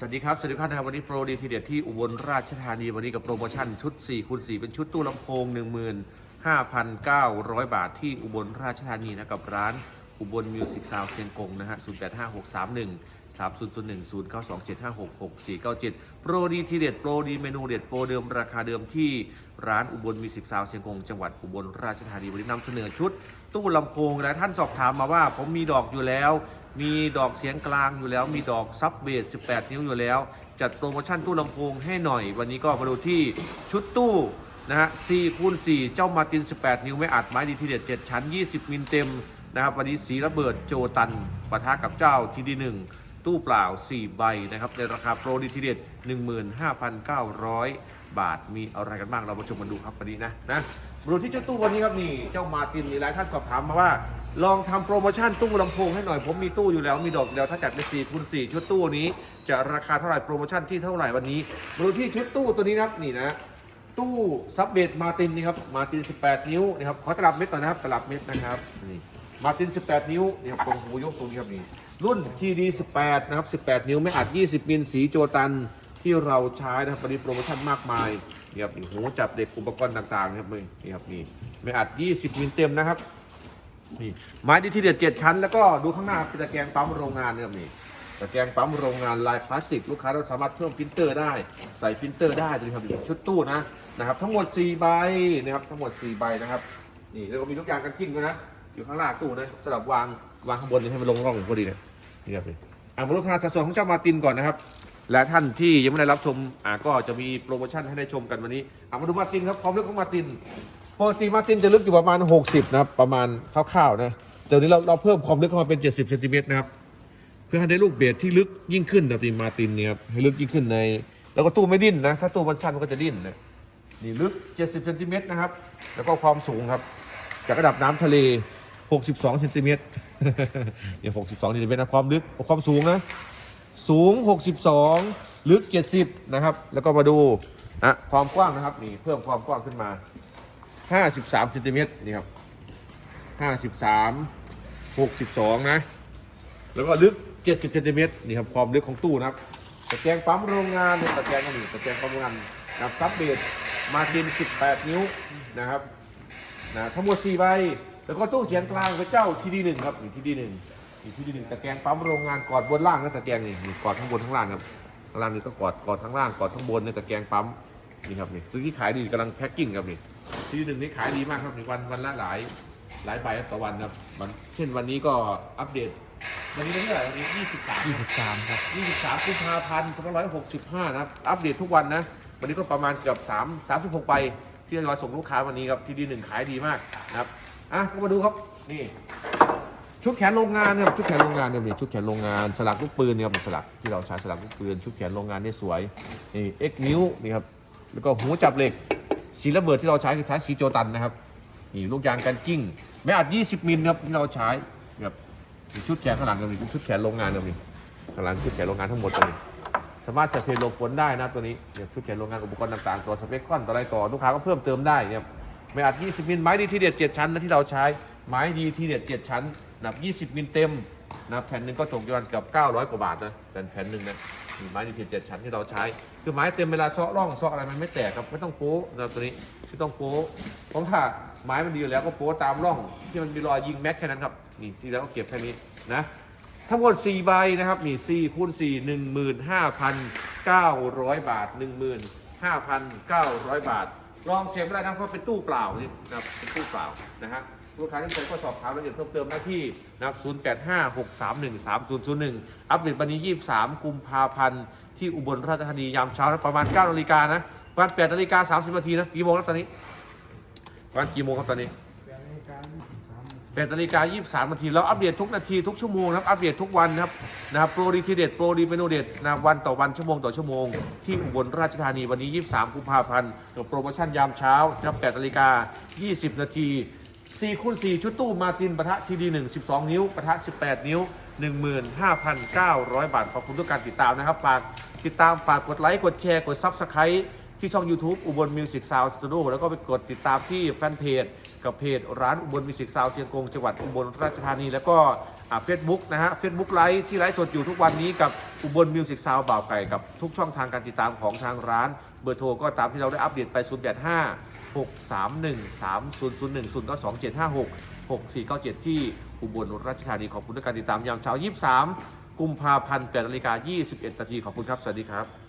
สวัสดีครับ สวัสดีครับนะครับวันนี้โปรดีทีเด็ดที่อุบลราชธานีวันนี้กับโปรโมชั่นชุด4คูณ4เป็นชุดตู้ลำโพง 15,900 บาทที่อุบลราชธานีนะกับร้านอุบลมิวสิกซาวเชียงกงนะฮะ085631 3001 0927566497 โปรดีทีเด็ดโปรดีเมนูเด็ดโปรเดิมราคาเดิมที่ร้านอุบลมิวสิกซาวเชียงกงจังหวัดอุบลราชธานีวันนี้นำเสนอชุด ตู้ลำโพงและท่านสอบถามมาว่า ผมมีดอกอยู่แล้ว มีดอกเสียงกลางอยู่แล้ว มีดอกซับเบส18 นิ้วอยู่แล้ว จัดโปรโมชั่นตู้ลำโพงให้หน่อย วันนี้ก็มาดูที่ชุดตู้นะฮะ4คูณ4เจ้ามาติน 18 นิ้วไม่อัดไม้ดีทีเด็ด 7 ชั้น 20 มิลเต็มนะครับวันนี้สีระเบิดโจตันปะทะกับเจ้าทีดีหนึ่งตู้เปล่า 4 ใบนะครับในราคาโปรดีทีเด็ด 15,900 บาทมีอะไรกันบ้างเรามาชมกันดูครับวันนี้นะนะมาดูที่เจ้าตู้วันนี้ครับนี่เจ้ามาตินมีหลายท่านสอบถามมาว่า ลองทำโปรโมชั่นตู้ลำโพงให้หน่อยผมมีตู้อยู่แล้วมีดอกเดียวถ้าจัดใน4คูณ4ชุดตู้นี้ จะราคาเท่าไหร่โปรโมชั่นที่เท่าไหร่วันนี้มาดูที่ชุดตู้ตัวนี้นะครับนี่นะตู้ซับเบดมาตินนี่ครับมาติน 18 นิ้วนะครับขอตลับเม็ดก่อนนะครับตลับเม็ดนะครับนี่มาติน 18 นิ้วนี่ครับตรงหูยกตรงนี้ครับนี่รุ่น TD 18 นะครับ 18 นิ้วไม่อัด 20 มิลสีโจตันที่เราใช้นะครับวันนี้โปรโมชั่นมากมายนี่ครับนี่หูจับเด็กอุปกรณ์ต่างๆนะครับนี่ครับนี่ไม่อัด 20 มิลเต็มนะครับ นี่ไม้ดีที่เด็ดเจ็ดชั้น แล้วก็ดูข้างหน้าเป็นตะแกรงปั๊มโรงงานนะครับนี่ตะแกรงปั๊มโรงงานลายพลาสติกลูกค้าเราสามารถเพิ่มฟิลเตอร์ได้ใส่ฟิลเตอร์ได้ดูครับชุดตู้นะนะครับ ทั้งหมด4ใบนะครับทั้งหมด4ใบนะครับนี่แล้วก็มีลูกอย่างกันกิ้งด้วยนะอยู่ข้างล่างตู้นะสำหรับวางวางข้างบนให้มันลงร่องพอดีเนี่ยนี่ครับนี่อ่ามาลูกค้าสัดส่วนของเจ้ามาตินก่อนนะครับ และท่านที่ยังไม่ได้รับชมอ่าก็จะมีโปรโมชั่นให้ได้ชมกันวันนี้อ่ามาดูมาตินครับความลึกของมาติน ปกติมาตินจะลึกอยู่ประมาณ 60 นะครับ ประมาณคร่าวๆนะเดี๋ยวนี้เราเราเพิ่มความลึกเข้ามาเป็น 70เซนติเมตรนะครับ เพื่อให้ได้ลูกเบสที่ลึกยิ่งขึ้นนะตีมาตินเนี่ยครับให้ลึกยิ่งขึ้นใน แล้วก็ตู้ไม่ดิ้นนะ ถ้าตู้มันสั้นมันก็จะดิ้นนะนี่ลึก 70เซนติเมตรนะครับ แล้วก็ความสูงครับ จากระดับน้ำทะเล 62เซนติเมตรเนี่ย62เซนติเมตรนะความลึกความสูงนะสูง 62 ลึก 70 นะครับ แล้วก็มาดูนะความกว้างนะครับ นี่เพิ่มความกว้างขึ้นมา 53เซนติเมตรนี่ครับ53 62นะ แล้วก็ลึก70เซนติเมตรนี่ครับความลึกของตู้นะครับตะแกรงปั๊มโรงงานเนี่ยตะแกรงก็มีตะแกรงปั๊มโรงงานนะครับซับเบสมาติน18นิ้วนะครับนะทั้งหมด4ใบแล้วก็ตู้เสียงกลางพระเจ้าทีดีหนึ่งครับนี่ทีดีหนึ่งนี่ทีดีหนึ่งตะแกรงปั๊มโรงงานกอดบนล่างนะตะแกรงนี่กอดทั้งบนทั้งล่างครับข้างล่างนี่ก็กอดกอดทั้งล่างกอดทั้งบนในตะแกรงปั๊มนี่ครับนี่ซื้อที่ขายดีกำลังแพ็คกิ้งครับนี่ ทีดีหนึ่งนี่ขายดีมากครับในวันวันละหลายหลายใบต่อวันครับวันเช่นวันนี้ก็อัปเดต วันนี้เป็นเท่าไหร่วันนี้23 23ครับ23กุมภาพันธ์2565นะครับอัปเดตทุกวันนะวันนี้ก็ประมาณเกือบ3 36ใบที่ทยอยส่งลูกค้าวันนี้ครับที่ดีหนึ่งขายดีมากนะครับอะก็มาดูครับนี่ชุดแขนโรงงานนะครับชุดแขนโรงงานเนี่ยนี่ชุดแขนโรงงานสลักลูกปืนเนี่ยครับสลักที่เราใช้สลักลูกปืน ชุดแขนโรงงานนี่สวยนี่เอ็กนิ้วนี่ครับแล้วก็หูจับเหล็ก สีระเบิดที่เราใช้คือใช้สีโจตันนะครับนี่ลูกยางกันกิ้งไม่อัด 20 มิลครับที่เราใช้นะครับชุดแขนข้างหลังก็มีชุดแขนโรงงานก็มีข้างหลังชุดแขนโรงงานทั้งหมดเลยสามารถใส่เพลหลบฝนได้นะตัวนี้เนี่ยชุดแขนโรงงานอุปกรณ์ต่างๆ ตัวสเปคคอนตัวอะไรต่อลูกค้าก็เพิ่มเติมได้เนี่ยไม่อัด 20 มิลไม้ดีที่เด็ด7ชั้นนะที่เราใช้ไม้ดีที่เด็ด7ชั้นหนัก20 มิลเต็มนะแผ่นหนึ่งก็ตกยู่ประมาณเกือบ900 กว่าบาทนะแต่แผ่นหนึ่งนะ มีไม้ดีที่เจ็ดชั้นที่เราใช้ คือไม้เต็มเวลาเซาะร่องเซาะอะไรมันไม่แตกครับไม่ต้องโป๊ะนะครับตัวนี้ไม่ต้องโป๊ะเพราะว่าไม้มันดีอยู่แล้วก็โป๊ะตามร่องที่มันมีรอยยิงแม็กแค่นั้นครับนี่ที่เราก็เก็บแค่นี้นะทั้งหมด4ใบนะครับนี่4คูณ4 15,900 บาท 15,900 บาท ลองเสียงไม่ได้นะเพราะเป็นตู้เปล่านี่นะครับเป็นตู้เปล่านะฮะลูกค้าที่สนใจก็สอบถามรายละเอียดเพิ่มเติมได้ที่นะครับ0856313001 อัปเดตวันนี้ 23 กุมภาพันธ์ที่อุบลราชธานียามเช้านะประมาณ9นาฬิกานะประมาณ8นาฬิกา30นาทีนะกี่โมงแล้วตอนนี้ประมาณกี่โมงครับตอนนี้ 8นาฬิกา23นาทีเราอัปเดตทุกนาทีทุกชั่วโมงนะครับอัปเดตทุกวันนะครับนะครับโปรดีทีเด็ดโปรดีเมนูเด็ดนะวันต่อวันชั่วโมงต่อชั่วโมง ที่อุบลราชธานีวันนี้ 23 กุมภาพันธ์กับโปรโมชั่นยามเช้านะครับ8นาฬิกา 20 นาที4คูณ4ชุดตู้มาตินปะทะทีดี1 12 นิ้วปะทะ 18 นิ้ว 15,900 บาทขอบคุณทุกการติดตามนะครับฝากติดตามฝากกดไลค์กดแชร์กด Subscribe ที่ช่อง YouTube อุบลมิวสิกซาวด์สตูดิโอแล้วก็ไปกดติดตามที่แฟนเพจกับเพจร้านอุบลมิวสิกซาวด์เชียงกงจังหวัดอุบลราชธานี แล้วก็เฟซบุ๊กนะฮะเฟซบุ๊กไลฟ์ที่ไลฟ์สดอยู่ทุกวันนี้กับอุบลมิวสิกซาวบ่าวไก่กับทุกช่องทางการติดตามของทางร้าน เบอร์โทรก็ตามที่เราได้อัปเดตไป 0 8 5 6 3 1 3 0 0 1 0 9 2 7 5 6 6 4 9 7 ที่อุบลราชธานีขอบคุณในการติดตามยามเช้า 23 กุมภาพันธ์8นาฬิกา21นาทีขอบคุณครับ สวัสดีครับ